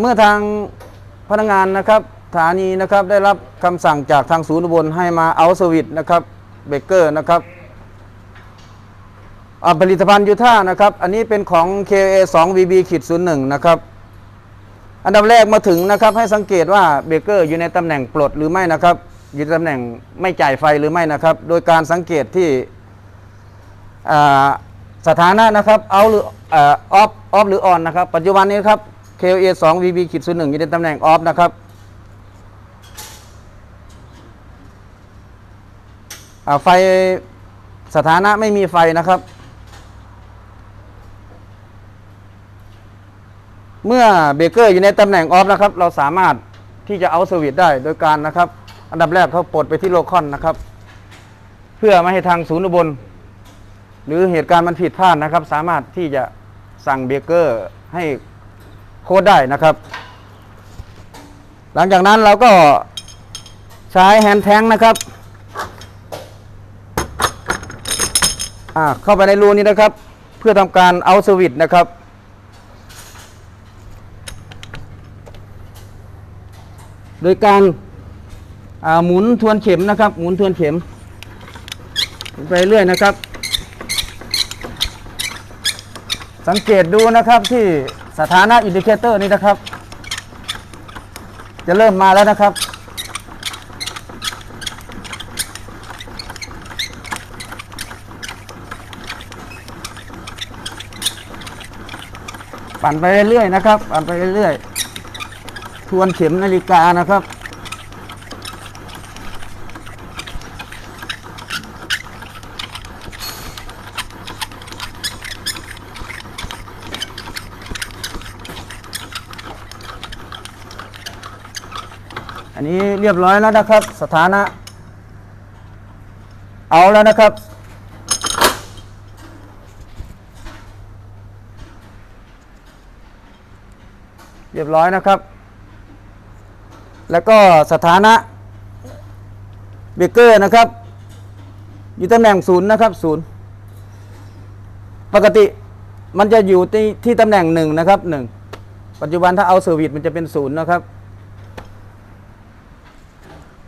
เมื่อทางพนักงานนะครับสถานีนะครับได้รับคำสั่งจากทางศูนย์อุบลให้มาเอาสวิตนะครับเบเกอร์นะครับอ่าผลิตภัณฑ์ยูท่านะครับ อันนี้เป็นของ KA 2 VB ขีด01นะครับ อันดับแรกมาถึงนะครับให้สังเกตว่าเบเกอร์อยู่ในตำแหน่งปลดหรือไม่นะครับ อยู่ตำแหน่งไม่จ่ายไฟหรือไม่นะครับ โดยการสังเกตที่สถานะนะครับ เอาหรือออฟออฟหรือออนนะครับ ปัจจุบันนี้ครับ KA 2 VB ขีด01อยู่ในตำแหน่งออฟนะครับไฟสถานะไม่มีไฟนะครับ เมื่อเบเกอร์อยู่ในตำแหน่งออฟนะครับ เราสามารถที่จะเอาสวิตช์ได้โดยการนะครับ อันดับแรกเขาปลดไปที่โลคอนนะครับ เพื่อไม่ให้ทางศูนย์อุบลหรือเหตุการณ์มันผิดพลาดนะครับ สามารถที่จะสั่งเบเกอร์ให้ โค้ดได้นะครับ หลังจากนั้นเราก็ใช้แฮนด์แทงนะครับอ่าเข้าไปในรูนี้นะครับ เพื่อทำการเอาสวิตช์นะครับโดยการอ่าหมุนทวนเข็มนะครับ หมุนทวนเข็ม ไปเรื่อยนะครับ สังเกตดูนะครับที่ สถานะอินดิเคเตอร์นี้นะครับ จะเริ่มมาแล้วนะครับ ปั่นไปเรื่อยๆนะครับ ปั่นไปเรื่อยๆทวนเข็มนาฬิกานะครับ นนี้เรียบร้อยแล้วนะครับ สถานะ เอาแล้วนะครับ เรียบร้อยนะครับ แล้วก็สถานะเบเกอร์นะครับ อยู่ตำแหน่งศูนย์นะครับศูนย์ปกติมันจะอยู่ที่ที่ตำแหน่งหนึ่งนะครับหนึ่งปัจจุบันถ้าเอาเซอร์วิสมันจะเป็นศูนย์นะครับ